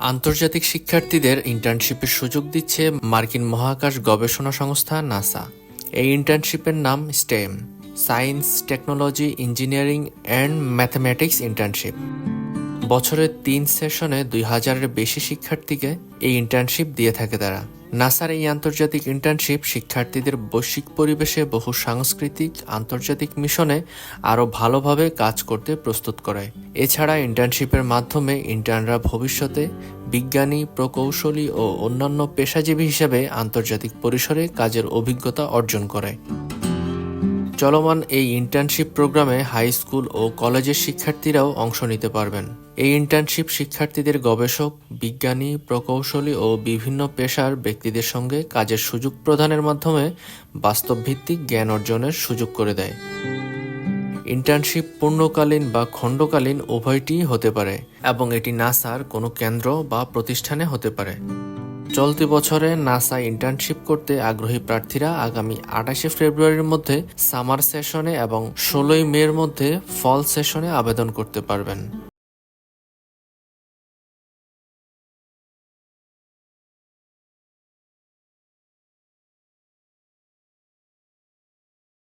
আন্তর্জাতিক শিক্ষার্থীদের ইন্টার্নশিপের সুযোগ দিচ্ছে মার্কিন মহাকাশ গবেষণা সংস্থা নাসা। এই ইন্টার্নশিপের নাম STEM, science, technology, engineering and mathematics internship. বছরের তিন সেশনে দুই হাজারের বেশি শিক্ষার্থীকে এই ইন্টার্নশিপ দিয়ে থাকে তারা। নাসার এই আন্তর্জাতিক ইন্টার্নশিপ শিক্ষার্থীদের বৈশ্বিক পরিবেশে বহু সাংস্কৃতিক, আন্তর্জাতিক মিশনে আরও ভালোভাবে কাজ করতে প্রস্তুত করে এছাড়া ইন্টার্নশিপের মাধ্যমে ইন্টার্নরা ভবিষ্যতে বিজ্ঞানী, প্রকৌশলী ও অন্যান্য পেশাজীবী হিসেবে আন্তর্জাতিক পরিসরে কাজের অভিজ্ঞতা অর্জন করে চলমান এই ইন্টার্নশিপ প্রোগ্রামে হাই স্কুল ও কলেজের শিক্ষার্থীরাও অংশ নিতে পারবেন। এই ইন্টার্নশিপ শিক্ষার্থীদের গবেষক, বিজ্ঞানী, প্রকৌশলী ও বিভিন্ন পেশার ব্যক্তিদের সঙ্গে কাজের সুযোগ প্রদানের মাধ্যমে বাস্তবভিত্তিক জ্ঞান অর্জনের সুযোগ করে দেয়। ইন্টার্নশিপ পূর্ণকালীন বা খণ্ডকালীন উভয়টিই হতে পারে এবং এটি নাসার কোনো কেন্দ্র বা প্রতিষ্ঠানে হতে পারে। চলতি বছরে নাসা ইন্টার্নশিপ করতে আগ্রহী প্রার্থীরা আগামী আঠাশে ফেব্রুয়ারির মধ্যে সামার সেশনে এবং ষোলোই মের মধ্যে ফল সেশনে আবেদন করতে পারবেন।